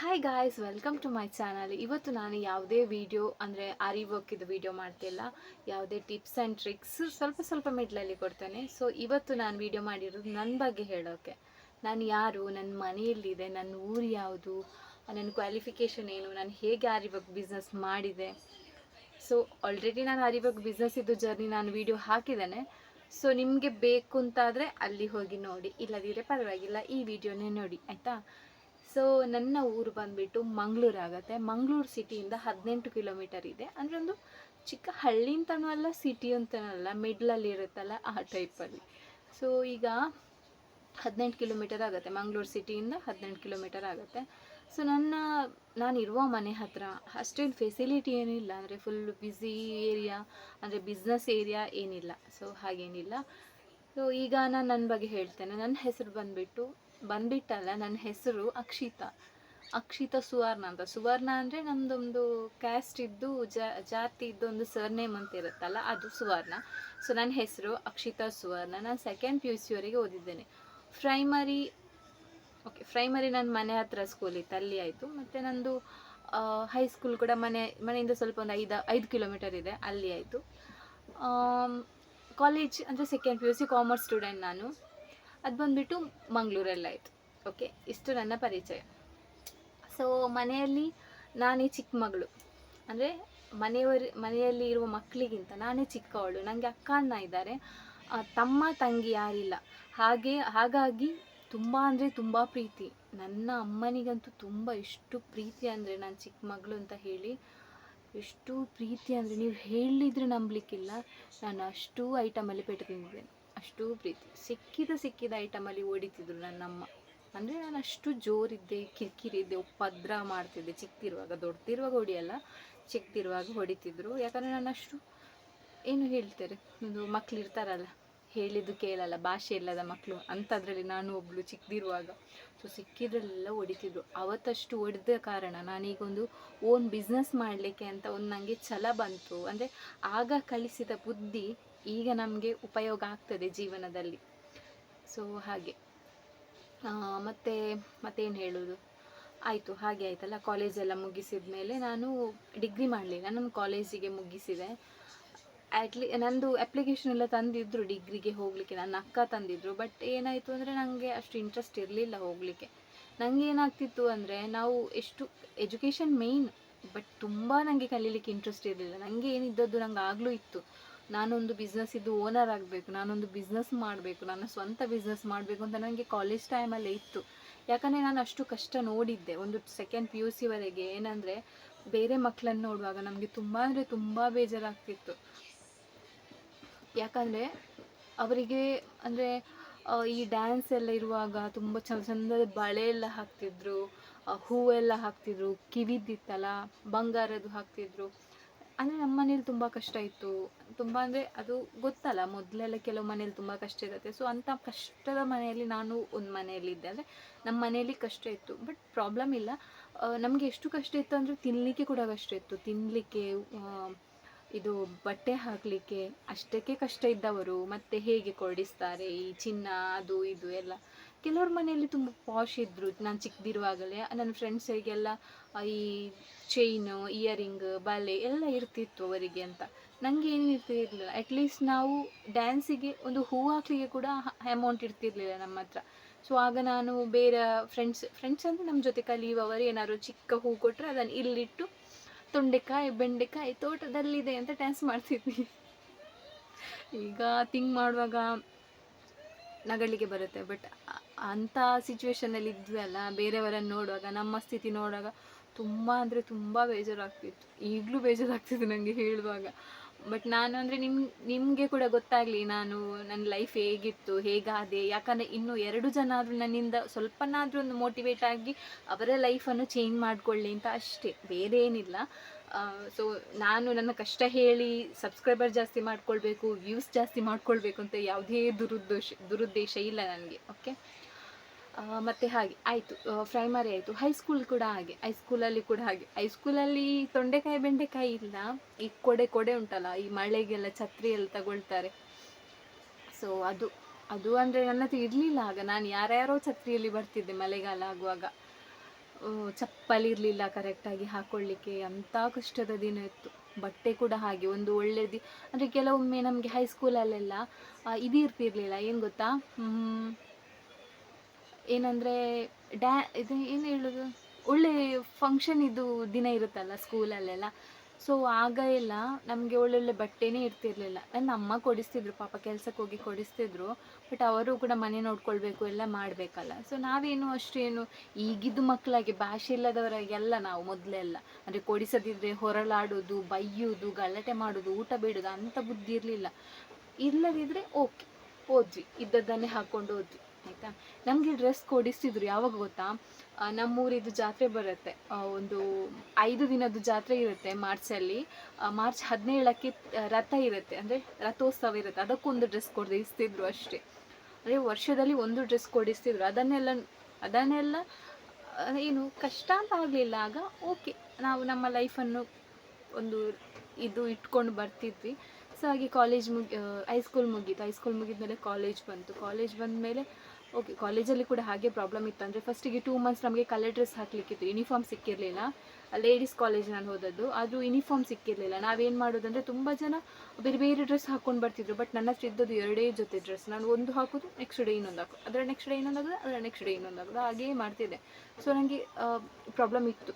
Hi guys welcome to my channel ಇವತ್ತು ನಾನು ಯಾವುದೇ ವೀಡಿಯೋ ಅಂದರೆ ಆರಿ ಇದು ವಿಡಿಯೋ ಮಾಡ್ತಿಲ್ಲ. ಯಾವುದೇ ಟಿಪ್ಸ್ ಆ್ಯಂಡ್ ಟ್ರಿಕ್ಸ್ ಸ್ವಲ್ಪ ಸ್ವಲ್ಪ ಮಿಡ್ಲಲ್ಲಿ ಕೊಡ್ತೇನೆ. ಸೊ ಇವತ್ತು ನಾನು ವೀಡಿಯೋ ಮಾಡಿರೋದು ನನ್ನ ಬಗ್ಗೆ ಹೇಳೋಕ್ಕೆ ನಾನು ಯಾರು ನನ್ನ ಮನೆಯಲ್ಲಿದೆ ನನ್ನ ಊರು ಯಾವುದು ನನ್ನ ಕ್ವಾಲಿಫಿಕೇಷನ್ ಏನು, ನಾನು ಹೇಗೆ ಆರಿ ವರ್ಕ್ ಬಿಸ್ನೆಸ್ ಮಾಡಿದೆ. ಸೊ ಆಲ್ರೆಡಿ ನಾನು ಆರಿ ವರ್ಕ್ ಬಿಸ್ನೆಸ್ ಇದ್ದು ಜರ್ನಿ ನಾನು ವೀಡಿಯೋ ಹಾಕಿದ್ದೇನೆ. ಸೊ ನಿಮಗೆ ಬೇಕು ಅಂತಾದರೆ ಅಲ್ಲಿ ಹೋಗಿ ನೋಡಿ. ಇಲ್ಲದಿದ್ದರೆ ಪರವಾಗಿಲ್ಲ, ಈ ವಿಡಿಯೋನೇ ನೋಡಿ. ಆಯಿತಾ? ಸೊ ನನ್ನ ಊರು ಬಂದುಬಿಟ್ಟು ಮಂಗಳೂರು ಆಗುತ್ತೆ. ಮಂಗಳೂರು ಸಿಟಿಯಿಂದ ಹದಿನೆಂಟು ಕಿಲೋಮೀಟರ್ ಇದೆ. ಅಂದರೆ ಒಂದು ಚಿಕ್ಕ ಹಳ್ಳಿ ಅಂತನೂ ಅಲ್ಲ ಸಿಟಿ ಅಂತನೂ ಅಲ್ಲ ಮಿಡ್ಲಲ್ಲಿ ಇರುತ್ತಲ್ಲ ಆ ಟೈಪಲ್ಲಿ ಸೊ ಈಗ ಹದಿನೆಂಟು ಕಿಲೋಮೀಟರ್ ಆಗುತ್ತೆ. ಮಂಗಳೂರು ಸಿಟಿಯಿಂದ ಹದಿನೆಂಟು ಕಿಲೋಮೀಟರ್ ಆಗುತ್ತೆ. ಸೊ ನನ್ನ ನಾನಿರುವ ಮನೆ ಹತ್ರ ಅಷ್ಟೇನು ಫೆಸಿಲಿಟಿ ಏನಿಲ್ಲ. ಅಂದರೆ ಫುಲ್ ಬ್ಯುಸಿ ಏರಿಯಾ ಅಂದರೆ ಬಿಸ್ನೆಸ್ ಏರಿಯಾ ಏನಿಲ್ಲ. ಸೊ ಹಾಗೇನಿಲ್ಲ. ಸೊ ಈಗ ನಾನು ನನ್ನ ಬಗ್ಗೆ ಹೇಳ್ತೇನೆ. ನನ್ನ ಹೆಸರು ಬಂದುಬಿಟ್ಟು ಬಂದ್ಬಿಟ್ಟಲ್ಲ, ನನ್ನ ಹೆಸರು ಅಕ್ಷಿತಾ. ಅಕ್ಷಿತಾ ಸುವರ್ಣ ಅಂತ. ಸುವರ್ಣ ಅಂದರೆ ನಂದೊಂದು ಕ್ಯಾಸ್ಟ್ ಇದ್ದು ಜಾತಿ ಇದ್ದು ಒಂದು ಸರ್ನೇಮ್ ಅಂತ ಇರುತ್ತಲ್ಲ, ಅದು ಸುವರ್ಣ. ಸೊ ನನ್ನ ಹೆಸರು ಅಕ್ಷಿತಾ ಸುವರ್ಣ. ನಾನು ಸೆಕೆಂಡ್ ಪಿ ಯು ಸಿವರೆಗೆ ಓದಿದ್ದೇನೆ. ಪ್ರೈಮರಿ ಓಕೆ ಪ್ರೈಮರಿ ನನ್ನ ಮನೆ ಹತ್ರ ಸ್ಕೂಲ್ ಇತ್ತು, ಅಲ್ಲಿ ಆಯಿತು. ಮತ್ತು ನಂದು ಹೈಸ್ಕೂಲ್ ಕೂಡ ಮನೆ, ಮನೆಯಿಂದ ಸ್ವಲ್ಪ ಒಂದು ಐದು ಐದು ಕಿಲೋಮೀಟರ್ ಇದೆ, ಅಲ್ಲಿ ಆಯಿತು. ಕಾಲೇಜ್ ಅಂದರೆ second P U C commerce student ನಾನು. ಅದು ಬಂದುಬಿಟ್ಟು ಮಂಗಳೂರಲ್ಲಾಯಿತು ಓಕೆ ಇಷ್ಟು ನನ್ನ ಪರಿಚಯ. ಸೊ ಮನೆಯಲ್ಲಿ ನಾನೇ ಚಿಕ್ಕ ಮಗಳು. ಅಂದರೆ ಮನೆಯವರು, ಮನೆಯಲ್ಲಿ ಇರುವ ಮಕ್ಕಳಿಗಿಂತ ನಾನೇ ಚಿಕ್ಕವಳು. ನನಗೆ ಅಕ್ಕ, ಅಣ್ಣ ಇದ್ದಾರೆ. ತಮ್ಮ, ತಂಗಿ ಯಾರಿಲ್ಲ. ಹಾಗೆ, ಹಾಗಾಗಿ ತುಂಬ ಅಂದರೆ ತುಂಬ ಪ್ರೀತಿ. ನನ್ನ ಅಮ್ಮನಿಗಂತೂ ತುಂಬ ಇಷ್ಟು ಪ್ರೀತಿ ಅಂದರೆ ನಾನು ಚಿಕ್ಕ ಮಗಳು ಅಂತ ಹೇಳಿ ಎಷ್ಟು ಪ್ರೀತಿ ಅಂದರೆ ನೀವು ಹೇಳಿದರೆ ನಂಬಲಿಕ್ಕಿಲ್ಲ. ನಾನು ಅಷ್ಟು ಐಟಮಲ್ಲಿ ಪೆಟ್ಟು ತಿಂದಿದ್ದೇನೆ. ಅಷ್ಟು ಪ್ರೀತಿ. ಸಿಕ್ಕಿದ ಸಿಕ್ಕಿದ ಐಟಮಲ್ಲಿ ಹೊಡಿತಿದ್ರು ನನ್ನಮ್ಮ. ಅಂದರೆ ನಾನು ಅಷ್ಟು ಜೋರಿದ್ದೆ ಕಿರಿಕಿರಿದ್ದೆ ಉಪದ್ರ ಮಾಡ್ತಿದ್ದೆ. ಚಿಕ್ಕದಿರುವಾಗ ದೊಡ್ಡದಿರುವಾಗ ಹೊಡಿಯಲ್ಲ ಚಿಕ್ಕದಿರುವಾಗ ಹೊಡಿತಿದ್ರು. ಯಾಕಂದರೆ ನಾನು ಅಷ್ಟು, ಏನು ಹೇಳ್ತಾರೆ, ಒಂದು ಮಕ್ಳು ಇರ್ತಾರಲ್ಲ ಹೇಳಿದ್ದು ಕೇಳಲ್ಲ, ಭಾಷೆ ಇಲ್ಲದ ಮಕ್ಕಳು ಅಂಥದ್ರಲ್ಲಿ ನಾನು ಒಬ್ಬಳು ಚಿಕ್ಕದಿರುವಾಗ ಸೊ ಸಿಕ್ಕಿದ್ರಲ್ಲೆಲ್ಲ ಹೊಡಿತಿದ್ರು. ಅವತ್ತಷ್ಟು ಹೊಡೆದ ಕಾರಣ ನಾನೀಗೊಂದು ಓನ್ ಬಿಸ್ನೆಸ್ ಮಾಡಲಿಕ್ಕೆ ಅಂತ ಒಂದು ನನಗೆ ಛಲ ಬಂತು. ಅಂದರೆ ಆಗ ಕಲಿಸಿದ ಬುದ್ಧಿ ಈಗ ನಮಗೆ ಉಪಯೋಗ ಆಗ್ತದೆ ಜೀವನದಲ್ಲಿ. ಸೊ ಹಾಗೆ. ಮತ್ತೆ, ಮತ್ತೇನು ಹೇಳೋದು? ಆಯಿತು, ಹಾಗೆ ಆಯ್ತಲ್ಲ. ಕಾಲೇಜೆಲ್ಲ ಮುಗಿಸಿದ ಮೇಲೆ ನಾನು ಡಿಗ್ರಿ ಮಾಡಲಿಲ್ಲ. ನಾನು ಕಾಲೇಜಿಗೆ ಮುಗಿಸಿದೆ. ಆ್ಯಟ್ಲಿ ನಂದು ಅಪ್ಲಿಕೇಶನ್ ಎಲ್ಲ ತಂದಿದ್ರು ಡಿಗ್ರಿಗೆ ಹೋಗಲಿಕ್ಕೆ. ನನ್ನ ಅಕ್ಕ ತಂದಿದ್ರು. ಬಟ್ ಏನಾಯಿತು ಅಂದರೆ ನನಗೆ ಅಷ್ಟು ಇಂಟ್ರೆಸ್ಟ್ ಇರಲಿಲ್ಲ ಹೋಗಲಿಕ್ಕೆ. ನನಗೆ ಏನಾಗ್ತಿತ್ತು ಅಂದರೆ ನಾವು ಎಷ್ಟು ಎಜುಕೇಷನ್ ಮೇಯ್ನ್ ಬಟ್ ತುಂಬ ನನಗೆ ಕಲೀಲಿಕ್ಕೆ ಇಂಟ್ರೆಸ್ಟ್ ಇರಲಿಲ್ಲ. ನನಗೆ ಏನಿದ್ದದ್ದು ನಂಗೆ ಆಗಲೂ ಇತ್ತು. ನಾನೊಂದು ಬಿಸ್ನೆಸ್ ಇದ್ದು ಓನರ್ ಆಗಬೇಕು, ನಾನೊಂದು ಬಿಸ್ನೆಸ್ ಮಾಡಬೇಕು, ನನ್ನ ಸ್ವಂತ ಬಿಸ್ನೆಸ್ ಮಾಡಬೇಕು ಅಂತ ನನಗೆ ಕಾಲೇಜ್ ಟೈಮಲ್ಲೇ ಇತ್ತು. ಯಾಕಂದರೆ ನಾನು ಅಷ್ಟು ಕಷ್ಟ ನೋಡಿದ್ದೆ. ಒಂದು ಸೆಕೆಂಡ್ ಪಿ ಯು ಸಿವರೆಗೆ ಏನಂದರೆ ಬೇರೆ ಮಕ್ಕಳನ್ನು ನೋಡುವಾಗ ನಮಗೆ ತುಂಬ ಅಂದರೆ ತುಂಬ ಬೇಜಾರಾಗ್ತಿತ್ತು. ಯಾಕಂದರೆ ಅವರಿಗೆ ಅಂದರೆ ಈ ಡ್ಯಾನ್ಸ್ ಎಲ್ಲ ಇರುವಾಗ ತುಂಬ ಚಂದ ಚಂದದ ಬಳೆ ಎಲ್ಲ ಹಾಕ್ತಿದ್ರು ಹೂವೆಲ್ಲ ಹಾಕ್ತಿದ್ರು, ಕಿವಿದ್ದಿತ್ತಲ್ಲ, ಬಂಗಾರದ್ದು ಹಾಕ್ತಿದ್ರು. ಅಂದರೆ ನಮ್ಮ ಮನೇಲಿ ತುಂಬ ಕಷ್ಟ ಇತ್ತು. ತುಂಬ ಅಂದರೆ ಅದು ಗೊತ್ತಲ್ಲ, ಮೊದಲೆಲ್ಲ ಕೆಲವು ಮನೇಲಿ ತುಂಬ ಕಷ್ಟ ಇರುತ್ತೆ. ಸೊ ಅಂಥ ಕಷ್ಟದ ಮನೆಯಲ್ಲಿ ನಾನು ಒಂದು ಮನೆಯಲ್ಲಿದ್ದೆ ಅಂದರೆ ನಮ್ಮ ಮನೆಯಲ್ಲಿ ಕಷ್ಟ ಇತ್ತು. ಬಟ್ ಪ್ರಾಬ್ಲಮ್ ಇಲ್ಲ. ನಮಗೆ ಎಷ್ಟು ಕಷ್ಟ ಇತ್ತು ಅಂದರೆ ತಿನ್ನಲಿಕ್ಕೆ ಕೂಡ ಕಷ್ಟ ಇತ್ತು. ತಿನ್ನಲಿಕ್ಕೆ ಇದು ಬಟ್ಟೆ ಹಾಕಲಿಕ್ಕೆ ಅಷ್ಟಕ್ಕೆ ಕಷ್ಟ ಇದ್ದವರು. ಮತ್ತೆ ಹೇಗೆ ಕೊಡಿಸ್ತಾರೆ, ಈ ಚಿನ್ನ, ಅದು, ಇದು ಎಲ್ಲ. ಕೆಲವ್ರ ಮನೆಯಲ್ಲಿ ತುಂಬ ಪಾಶ್ ಇದ್ದರು ನಾನು ಚಿಕ್ಕದಿರುವಾಗಲೇ ನನ್ನ ಫ್ರೆಂಡ್ಸಿಗೆಲ್ಲ ಈ ಚೈನು ಇಯರಿಂಗ್ ಬಲೆ ಎಲ್ಲ ಇರ್ತಿತ್ತು ಅವರಿಗೆ ಅಂತ. ನನಗೆ ಏನು ಇರ್ತಿರ್ಲಿಲ್ಲ. ಅಟ್ಲೀಸ್ಟ್ ನಾವು ಡ್ಯಾನ್ಸಿಗೆ ಒಂದು ಹೂ ಹಾಕ್ಲಿಕ್ಕೆ ಕೂಡ ಅಮೌಂಟ್ ಇರ್ತಿರ್ಲಿಲ್ಲ ನಮ್ಮ ಹತ್ರ. ಸೊ ಆಗ ನಾನು ಬೇರೆ ಫ್ರೆಂಡ್ಸ್ ಫ್ರೆಂಡ್ಸ್ ಅಂದರೆ ನಮ್ಮ ಜೊತೆ ಕಲಿಯುವವರು ಏನಾದ್ರು ಚಿಕ್ಕ ಹೂ ಕೊಟ್ಟರೆ ಅದನ್ನು ಇಲ್ಲಿಟ್ಟು ತೊಂಡೆಕಾಯಿ, ಬೆಂಡೆಕಾಯಿ ತೋಟದಲ್ಲಿದೆ ಅಂತ ಡ್ಯಾನ್ಸ್ ಮಾಡ್ತಿದ್ವಿ. ಈಗ ಥಿಂಕ್ ಮಾಡುವಾಗ ನಗಲಿಕ್ಕೆ ಬರುತ್ತೆ. ಬಟ್ ಅಂಥ ಸಿಚುವೇಶನಲ್ಲಿ ಇದ್ವಲ್ಲ, ಬೇರೆಯವರನ್ನು ನೋಡುವಾಗ, ನಮ್ಮ ಸ್ಥಿತಿ ನೋಡುವಾಗ ತುಂಬ ಅಂದರೆ ತುಂಬ ಬೇಜಾರಾಗ್ತಿತ್ತು. ಈಗಲೂ ಬೇಜಾರಾಗ್ತಿತ್ತು ನನಗೆ ಹೇಳುವಾಗ. ಬಟ್ ನಾನು ಅಂದರೆ ನಿಮ್, ನಿಮಗೆ ಕೂಡ ಗೊತ್ತಾಗಲಿ, ನಾನು ನನ್ನ ಲೈಫ್ ಹೇಗಿತ್ತು, ಹೇಗಾದೆ, ಯಾಕಂದರೆ ಇನ್ನೂ ಎರಡು ಜನ ಆದರೂ ನನ್ನಿಂದ ಸ್ವಲ್ಪನಾದರೂ ಒಂದು ಮೋಟಿವೇಟ್ ಆಗಿ ಅವರ ಲೈಫನ್ನು ಚೇಂಜ್ ಮಾಡಿಕೊಳ್ಳಿ ಅಂತ ಅಷ್ಟೇ. ಬೇರೆ ಏನಿಲ್ಲ ಸೊ ನಾನು ನನ್ನ ಕಷ್ಟ ಹೇಳಿ ಸಬ್ಸ್ಕ್ರೈಬರ್ ಜಾಸ್ತಿ ಮಾಡ್ಕೊಳ್ಬೇಕು ವ್ಯೂಸ್ ಜಾಸ್ತಿ ಮಾಡ್ಕೊಳ್ಬೇಕು ಅಂತ ಯಾವುದೇ ದುರುದ್ದೇಶ ದುರುದ್ದೇಶ ಇಲ್ಲ ನನಗೆ ಓಕೆ ಮತ್ತು ಹಾಗೆ, ಆಯಿತು ಪ್ರೈಮರಿ ಆಯಿತು ಹೈಸ್ಕೂಲ್ ಕೂಡ ಹಾಗೆ ಹೈಸ್ಕೂಲಲ್ಲಿ ಕೂಡ ಹಾಗೆ ಹೈಸ್ಕೂಲಲ್ಲಿ ತೊಂಡೆಕಾಯಿ, ಬೆಂಡೆಕಾಯಿ ಇಲ್ಲ, ಈ ಕೊಡೆ ಕೊಡೆ ಉಂಟಲ್ಲ, ಈ ಮಳೆಗೆಲ್ಲ ಛತ್ರಿ ಎಲ್ಲ ತಗೊಳ್ತಾರೆ. ಸೊ ಅದು ಅದು ಅಂದರೆ ನನ್ನ ಹತ್ರ ಇರಲಿಲ್ಲ ಆಗ, ನಾನು ಯಾರ್ಯಾರೋ ಛತ್ರಿಯಲ್ಲಿ ಬರ್ತಿದ್ದೆ ಮಳೆಗಾಲ ಆಗುವಾಗ. ಚಪ್ಪಲಿ ಇರಲಿಲ್ಲ ಕರೆಕ್ಟಾಗಿ ಹಾಕ್ಕೊಳ್ಳಿಕ್ಕೆ ಅಂಥ ಕಷ್ಟದ ದಿನ ಇತ್ತು. ಬಟ್ಟೆ ಕೂಡ ಹಾಗೆ, ಒಂದು ಒಳ್ಳೆಯದು ಅಂದರೆ ಕೆಲವೊಮ್ಮೆ ನಮಗೆ ಹೈಸ್ಕೂಲಲ್ಲೆಲ್ಲ ಇದು ಇರ್ತಿರ್ಲಿಲ್ಲ. ಏನು ಗೊತ್ತಾ? ಏನಂದರೆ, ಡ್ಯಾ, ಇದು ಏನು ಹೇಳೋದು? ಒಳ್ಳೆ ಫಂಕ್ಷನ್ ಇದು ದಿನ ಇರುತ್ತಲ್ಲ ಸ್ಕೂಲಲ್ಲೆಲ್ಲ ಸೊ ಆಗ ಎಲ್ಲ ನಮಗೆ ಒಳ್ಳೊಳ್ಳೆ ಬಟ್ಟೆನೇ ಇರ್ತಿರ್ಲಿಲ್ಲ. ನನ್ನ ಅಮ್ಮ ಕೊಡಿಸ್ತಿದ್ರು, ಪಾಪ ಕೆಲ್ಸಕ್ಕೆ ಹೋಗಿ ಕೊಡಿಸ್ತಿದ್ರು ಬಟ್ ಅವರು ಕೂಡ ಮನೆ ನೋಡ್ಕೊಳ್ಬೇಕು, ಎಲ್ಲ ಮಾಡಬೇಕಲ್ಲ. ಸೊ ನಾವೇನು ಅಷ್ಟೇನು ಈಗಿದ್ದು ಮಕ್ಕಳಾಗಿ ಭಾಷೆ ಇಲ್ಲದವರಾಗೆಲ್ಲ ನಾವು ಮೊದಲೆಲ್ಲ ಅಂದರೆ ಕೊಡಿಸದಿದ್ರೆ ಹೊರಳಾಡೋದು, ಬೈಯೋದು, ಗಲಾಟೆ ಮಾಡೋದು, ಊಟ ಬಿಡೋದು ಅಂಥ ಬುದ್ಧಿ ಇರಲಿಲ್ಲ. ಇಲ್ಲದಿದ್ದರೆ ಓಕೆ ಹೋದ್ವಿ. ಇದ್ದದ್ದನ್ನೇ ಹಾಕ್ಕೊಂಡು ಹೋದ್ವಿ. ಆಯಿತಾ? ನಮಗೆ ಡ್ರೆಸ್ ಕೊಡಿಸ್ತಿದ್ರು, ಯಾವಾಗ ಗೊತ್ತಾ? ನಮ್ಮ ನಮ್ಮೂರಿದು ಜಾತ್ರೆ ಬರುತ್ತೆ. ಒಂದು ಐದು ದಿನದ ಜಾತ್ರೆ ಇರುತ್ತೆ ಮಾರ್ಚಲ್ಲಿ. ಮಾರ್ಚ್ ಹದಿನೇಳಕ್ಕೆ ರಥ ಇರುತ್ತೆ. ಅಂದರೆ ರಥೋತ್ಸವ ಇರುತ್ತೆ. ಅದಕ್ಕೊಂದು ಡ್ರೆಸ್ ಕೊಡಿಸ್ತಿದ್ರು ಅಷ್ಟೇ. ಅಂದರೆ ವರ್ಷದಲ್ಲಿ ಒಂದು ಡ್ರೆಸ್ ಕೊಡಿಸ್ತಿದ್ರು. ಅದನ್ನೆಲ್ಲ ಅದನ್ನೆಲ್ಲ ಏನು ಕಷ್ಟ ಅಂತ ಆಗಲಿಲ್ಲ. ಆಗ ಓಕೆ ನಾವು ನಮ್ಮ ಲೈಫನ್ನು ಒಂದು ಇದು ಇಟ್ಕೊಂಡು ಬರ್ತಿದ್ವಿ. ಸೊ ಹಾಗೆ ಕಾಲೇಜ್ ಮುಗಿ ಹೈಸ್ಕೂಲ್ ಮುಗೀತು. ಹೈಸ್ಕೂಲ್ ಮುಗಿದ್ಮೇಲೆ ಕಾಲೇಜ್ ಬಂತು. ಕಾಲೇಜ್ ಬಂದಮೇಲೆ ಓಕೆ ಕಾಲೇಜಲ್ಲಿ ಕೂಡ ಹಾಗೆ ಪ್ರಾಬ್ಲಮ್ ಇತ್ತು. ಅಂದರೆ ಫಸ್ಟಿಗೆ ಟೂ ಮಂತ್ಸ್ ನಮಗೆ ಕಲರ್ ಡ್ರೆಸ್ ಹಾಕಲಿಕ್ಕಿತ್ತು. ಯೂನಿಫಾರ್ಮ್ ಸಿಕ್ಕಿರಲಿಲ್ಲ. ಲೇಡೀಸ್ ಕಾಲೇಜ್ ನಾನು ಹೋದದ್ದು. ಆದರೂ ಯೂನಿಫಾರ್ಮ್ ಸಿಕ್ಕಿರಲಿಲ್ಲ. ನಾವೇನು ಮಾಡೋದಂದರೆ ತುಂಬ ಜನ ಬೇರೆ ಬೇರೆ ಡ್ರೆಸ್ ಹಾಕ್ಕೊಂಡು ಬರ್ತಿದ್ರು. ಬಟ್ ನನ್ನ ಹತ್ರ ಇದ್ದದ್ದು ಎರಡೇ ಜೊತೆ ಡ್ರೆಸ್ ನಾನು ಒಂದು ಹಾಕೋದು ನೆಕ್ಸ್ಟ್ ಡೇ ಇನ್ನೊಂದು ಹಾಕೋದು. ಅದರ ನೆಕ್ಸ್ಟ್ ಡೇ ಇನ್ನೊಂದು ಆಗೋದು ಅದರ ನೆಕ್ಸ್ಟ್ ಡೇ ಇನ್ನೊಂದು ಆಗೋದು ಹಾಗೇ ಮಾಡ್ತಿದ್ದೆ. ಸೊ ನನಗೆ ಪ್ರಾಬ್ಲಮ್ ಇತ್ತು.